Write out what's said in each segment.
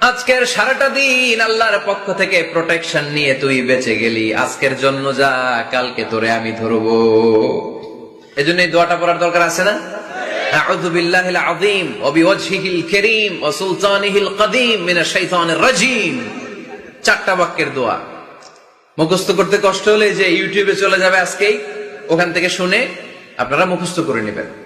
আজকের সারাটা দিন আল্লাহর পক্ষ থেকে প্রোটেকশন নিয়ে তুই বেঁচে গেলি। আজকের জন্য যা, কালকে তোরে আমি ধরবো। এজন্য দোয়াটা পড়ার দরকার আছে না? চারটা বাক্যের দোয়া। করতে কষ্ট যে ইউটিউবে চলে যাবে আজকেই, ওখান থেকে শুনে আপনারা মুখস্থ করে নেবেন।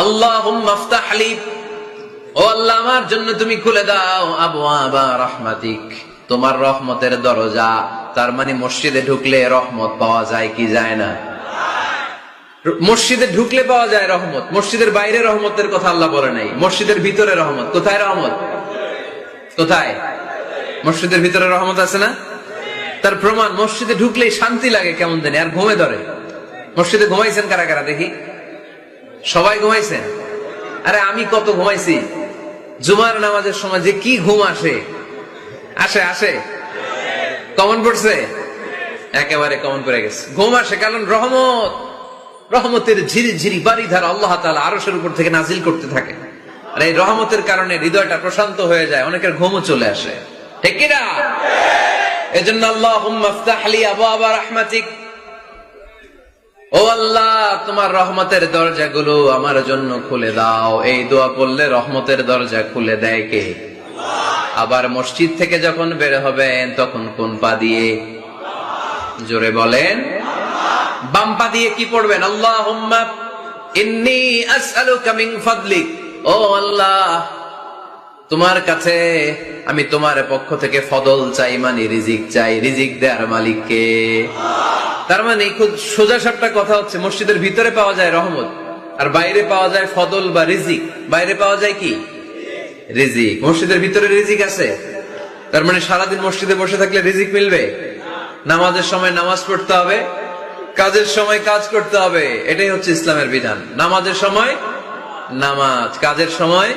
আল্লাহুম্মা আফতাহ আলি ও আল্লাহ, আমার জন্য তুমি খুলে দাও আবওয়াবা রাহমাতিক। তোমার রহমতের দরজা, তার মানে মসজিদে ঢুকলে রহমত পাওয়া যায় কি যায় না? মসজিদে ঢুকলে পাওয়া যায় রহমত, মসজিদের বাইরে রহমতের কথা আল্লাহ বলে নাই। মসজিদের ভিতরে রহমত, কোথায় রহমত? কোথায়? মসজিদের ভিতরে রহমত আছে না? তার প্রমাণ, মসজিদে ঢুকলেই শান্তি লাগে কেমন জানি, আর ঘুমে ধরে। মসজিদে ঘুমাইছেন কারা কারা দেখি? সবাই ঘুমাইছেন আরে আমি কত ঘুমাইছি? জুমার নামাজের সময় যে কি ঘুম আসে? আসে আসে। কমন পড়ছে? একেবারে কমন পড়ে গেছে। ঘুম আসে কারণ রহমত। রহমতের ঝিরি ঝিরি বাড়ি ধারা আল্লাহ তালা আরসের উপর থেকে নাজিল করতে থাকে। আর এই রহমতের কারণে হৃদয়টা প্রশান্ত হয়ে যায়, অনেকের ঘুমও চলে আসে। ঠিক কিনা? এজন্য আল্লাহ আবু আবা রাহমাতিক। ও আল্লাহ তোমার রহমতের দরজাগুলো আমার জন্য খুলে দাও। এই দোয়া পড়লে রহমতের দরজা খুলে দেয় কে? আবার মসজিদ থেকে যখন বের হবেন, তখন কোন পা দিয়ে? জোরে বলেন। বাম পা দিয়ে কি পড়বেন? আল্লাহ ইন্নি ফাদলিক। ও আল্লাহ, তোমার কাছে আমি তোমার পক্ষ থেকে ফদল চাই মানে রিজিক চাই। রিজিক দেয়ার মালিককে তার মানে খুব সোজা সাপটা কথা হচ্ছে, মসজিদের ভিতরে পাওয়া যায় রহমত, আর বাইরে পাওয়া যায় ফদল বা রিজিক। বাইরে পাওয়া যায় কি? রিজিক। মসজিদের ভিতরে রিজিক আছে? তার মানে সারাদিন মসজিদে বসে থাকলে রিজিক মিলবে? নামাজের সময় নামাজ পড়তে হবে, কাজের সময় কাজ করতে হবে, এটাই হচ্ছে ইসলামের বিধান। নামাজের সময় নামাজ, কাজের সময়